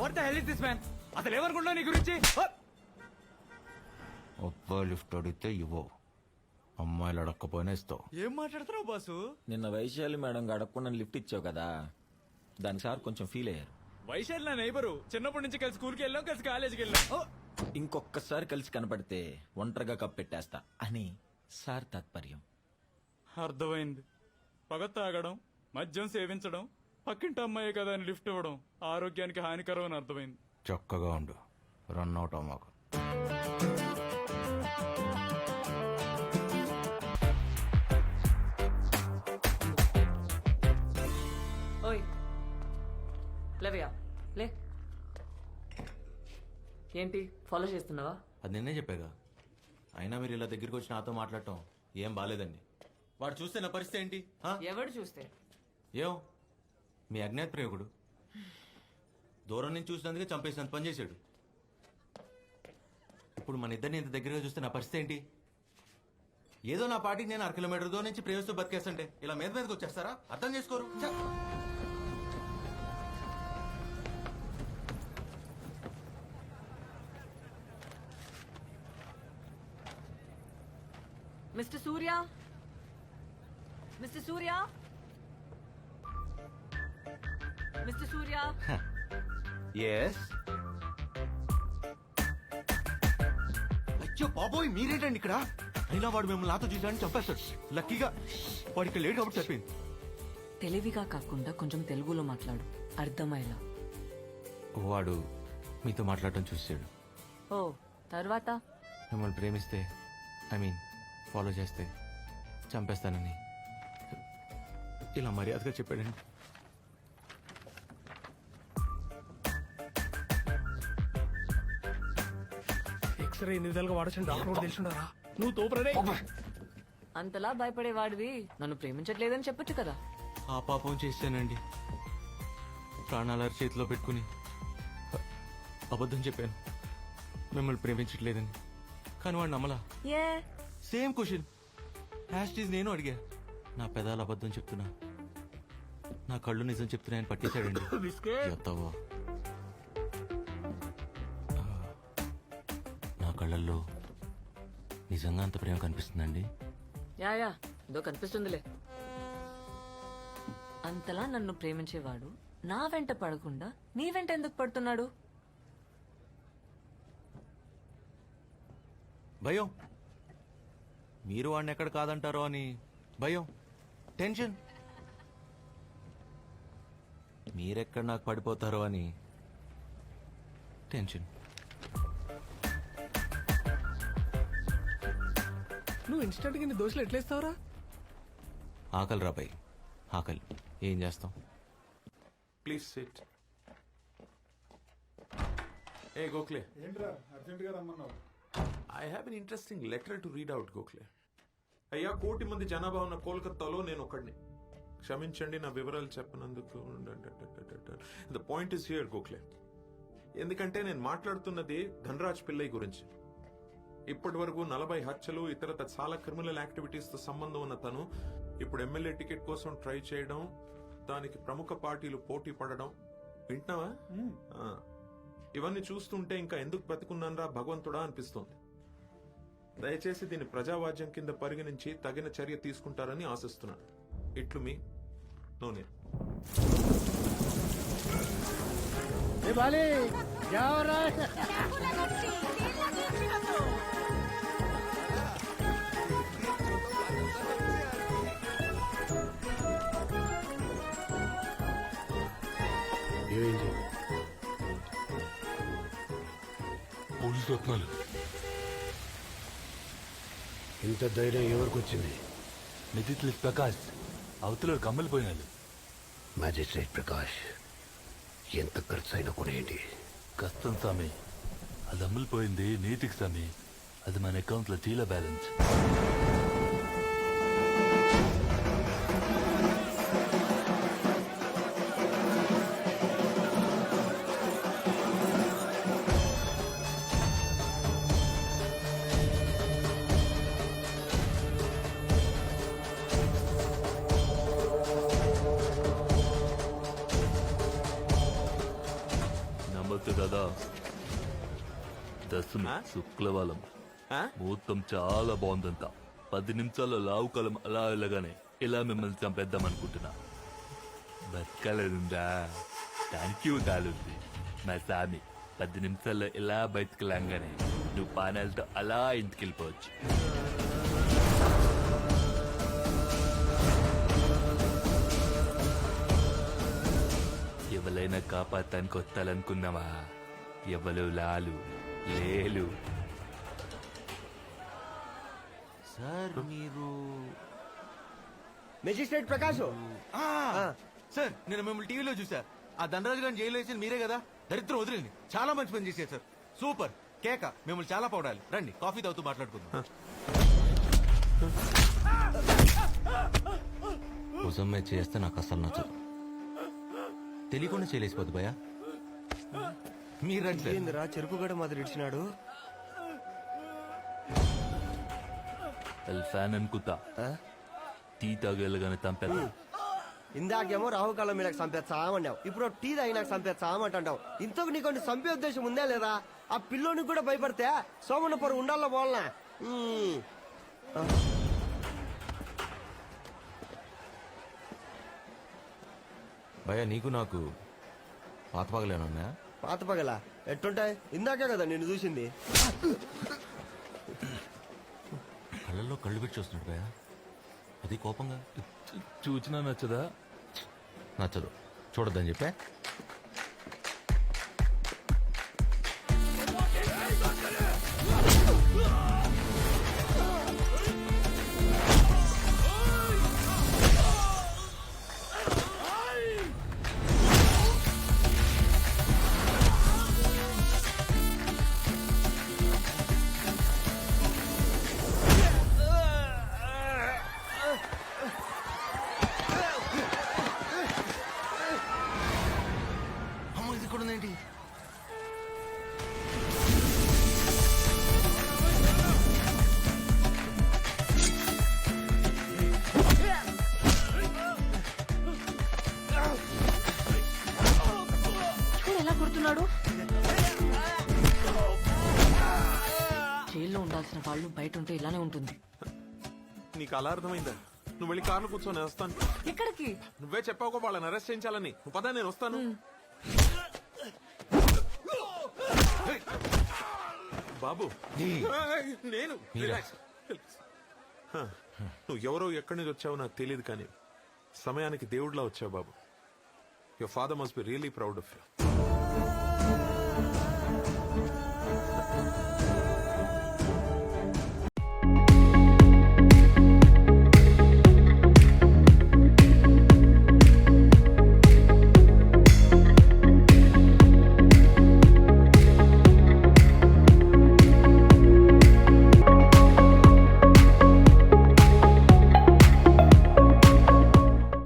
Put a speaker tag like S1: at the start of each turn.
S1: What the hell is this man? అసలు ఏమనుకుంటున్నావు నీ గురించి?
S2: ఒప్ప లిఫ్ట్ అడిగితే ఇవ్వవు అమ్మాయిలు అడక్కపోయినా ఇస్తావు.
S1: ఏం మాట్లాడుతున్నావు బాసు?
S3: నిన్న వైశాలి మేడం అడగకుండా లిఫ్ట్ ఇచ్చావు కదా దానికి సార్ కొంచెం ఫీల్ అయ్యారు.
S1: వైశాలి నా నైబరు చిన్నప్పటి నుంచి కలిసి స్కూల్కి వెళ్ళాం కలిసి కాలేజీకి వెళ్ళాం.
S3: ఇంకొకసారి కలిసి కనపడితే ఒంటరిగా కప్పెట్టేస్తా అని సార్ తాత్పర్యం.
S1: అర్థమైంది. పగ తాగడం మద్యం సేవించడం పక్కింటి అమ్మాయి కదా అని లిఫ్ట్ ఇవ్వడం. ఆరోగ్యానికి హానికరం అని అర్థమైంది.
S2: చక్కగా ఉండు. రన్ అవుట్ అమ్మాకు
S4: ఓయ్. లేవయ్యా లే. ఏంటి? ఫాలో చేస్తున్నావా?
S2: అది నిన్నే చెప్పాగా. అయినా మీరు ఇలా దగ్గరికి వచ్చి నాతో మాట్లాడటం ఏం బాలేదండి. వాడు చూస్తే నా పరిస్థితి ఏంటి?
S4: ఎవడు చూస్తే?
S2: ఏం? మీ అజ్ఞాత ప్రయోగుడు. దూరం నుంచి చూసినందుకే చంపేసినంత పని చేశాడు. ఇప్పుడు మన ఇద్దరిని ఇంత దగ్గరగా చూస్తే నా పరిస్థితి ఏంటి? ఏదో నా పాటికి నేను అర కిలోమీటర్ దూరం నుంచి ప్రేమిస్తూ బతికేస్తుంటే ఇలా మీద మీదకి వచ్చేస్తారా? అర్థం చేసుకోరు.
S4: Mister Surya? Mister Surya? Mister Surya?
S2: Yes అయ్యో బాబోయ్ మీరేంటండి ఇక్కడ? అయినా వాడు మిమ్మల్ని నాతో చూసాడని చంపేస్తాడు. లక్కీగా వాడికి లేట్ కాబట్టి చెప్పింది
S4: తెలివిగా కాకుండా కొంచెం తెలుగులో మాట్లాడు. అర్థమయ్యేలా.
S2: వాడు మీతో మాట్లాడటం చూసాడు
S4: ఓ తర్వాత?
S2: మిమ్మల్ని ప్రేమిస్తే ఐ మీన్ ఫాలో చేస్తే చంపేస్తానని. ఇలా మర్యాదగా చెప్పాడండి.
S5: ఎక్స్రే ఎన్ని విధాలుగా వాడచ్చని డాక్టర్ కూడా తెలిసిండారా? నువ్వు తోపరే
S4: అంతలా భయపడేవాడివి. నన్ను ప్రేమించట్లేదని చెప్పొచ్చు కదా.
S2: ఆ పాపం చేశానండి. ప్రాణాల చేతిలో పెట్టుకుని అబద్ధం చెప్పాను. మిమ్మల్ని ప్రేమించట్లేదని. కానీ వాడు నమ్మలా?
S4: ఏ?
S2: Same question. హ్యాస్టీజ్ నేను అడిగా. నా పెదాలు అబద్ధం చెప్తున్నా. నా కళ్ళు నిజం చెప్తున్నాయని పట్టేశాడండి. నా కళ్ళల్లో నిజంగా అంత ప్రేమ కనిపిస్తుందండి?
S4: యా యా ఏదో కనిపిస్తుందిలే. అంతలా నన్ను ప్రేమించేవాడు నా వెంట పడకుండా నీ వెంట ఎందుకు పడుతున్నాడు?
S2: భయం. మీరు వాడిని ఎక్కడ కాదంటారో అని భయం. టెన్షన్. మీరెక్కడ నాకు పడిపోతారో అని టెన్షన్.
S5: నువ్వు ఇన్స్టెంట్గా నీ దోశలు ఎట్లేస్తావురా?
S2: ఆకలి రాబాయి ఆకలి. ఏం చేస్తాం?
S6: ప్లీజ్ సిట్ ఏ గోఖలే
S7: ఏంట్రా అర్జెంట్గా రమ్మన్నావు?
S6: I have an interesting letter to read out Gokhale అయ్యా కోటి మంది జనాభా ఉన్న కోల్కతాలో నేను ఒకడిని. క్షమించండి నా వివరాలు చెప్పనందుకు. The point is here Gokhale ఎందుకంటే నేను మాట్లాడుతున్నది ధనరాజ్ పిల్లై గురించి. ఇప్పటి వరకు నలభై హత్యలు ఇతర చాలా క్రిమినల్ యాక్టివిటీస్తో సంబంధం ఉన్న తను ఇప్పుడు ఎమ్మెల్యే టికెట్ కోసం ట్రై చేయడం దానికి ప్రముఖ పార్టీలు పోటీ పడడం. వింటున్నావా? ఆ. ఇవన్నీ చూస్తుంటే ఇంకా ఎందుకు బ్రతికున్నానరా భగవంతుడా అనిపిస్తోంది. దయచేసి దీన్ని ప్రజావాజ్యం కింద పరిగణించి తగిన చర్య తీసుకుంటారని ఆశిస్తున్నాను. ఇట్లు మీ నూనె.
S5: ఏ బాలే
S7: ఏమైంది?
S8: పోలీసు రత్నాలు
S7: ఇంత ధైర్యం ఎవరికి వచ్చింది?
S8: నితిత్లి ప్రకాష్ అవతల కమ్మలిపోయినాడు
S7: మ్యాజిస్ట్రేట్ ప్రకాష్ ఎంత ఖర్చు అయినా కొనేయండి
S8: కష్టం స్వామి. అది అమ్ములిపోయింది నీతికి స్వామి. అది మన అకౌంట్లో జీల బ్యాలెన్స్. కదా? దశమి? శుక్లవాలం? ముహూర్తం చాలా బాగుందంట. పది నిమిషాల్లో లావు కాలం అలా వెళ్ళగానే ఇలా మిమ్మల్ని చంపేద్దాం అనుకుంటున్నా బతకాలనుందా థ్యాంక్ యూ తాలుంది మా సామి పది నిమిషాల్లో ఇలా బయటకు లాగానే నువ్వు పానాలతో అలా ఇంటికి వెళ్ళిపోవచ్చు ఎవరైనా కాపాడటానికి వస్తాలనుకున్నావా ఎవరు లాలు లేలు.
S2: సార్ మీరు
S9: మెజిస్ట్రేట్ ప్రకాశ్.
S2: ఆ, సార్ నేను మిమ్మల్ని టీవీలో చూసా ఆ ధనరాజు గారిని జైలు వేసిన మీరే కదా? దరిద్రం వదిలింది. చాలా మంచి పని చేశారు సార్. సూపర్. కేక మిమ్మల్ని చాలా పౌడాలి. రండి కాఫీ తాగుతూ మాట్లాడుకుందాం. భుజమ్మే చేస్తే నాకు అసలు నచ్చదు. తెలియకుండా చేయలేసిపోద్ది భయ మీరు రండి సార్.
S9: ఏందిరా చెరుకు గడ మాదిరి ఇచ్చినాడు
S8: ఫ్యాన్ టీ తాగేళ్ళగానే తంపేద్దాం
S9: ఇందాకేమో రాహుకాలం మీద చంపేస్తామన్నావు ఇప్పుడు టీ తాగినాక చంపేస్తామంటావు ఇంతకు నీకు చంపే ఉద్దేశం ఉందా లేదా? ఆ పిల్లోనికి కూడా భయపడితే సోమన్న పొర ఉండాల పోలనా
S2: భయ నీకు నాకు పాత పగలేనున్నా
S9: పాత పగల? ఎట్టుంటాయి? ఇందాకే కదా నేను చూసింది.
S2: కళ్ళల్లో కళ్ళు పెట్టి చూస్తున్నాడు భయ అది కోపంగా.
S8: చూచినా నచ్చదా?
S2: నచ్చదు. చూడొద్దని చెప్పా?
S4: బయట ఉంటే ఇలానే ఉంటుంది.
S6: నీకు అలా అర్థమైందా? నువ్వు వెళ్ళి కార్లో కూర్చొని వస్తాను.
S4: ఎక్కడికి?
S6: నువ్వే చెప్పావు వాళ్ళని అరెస్ట్ చేయించాలని. నువ్వు పదా నేను వస్తాను. బాబు. నేను. నువ్వు ఎవరో ఎక్కడి నుంచి వచ్చావో నాకు తెలియదు కానీ సమయానికి దేవుడిలా వచ్చావు బాబు. Your father must be really proud of you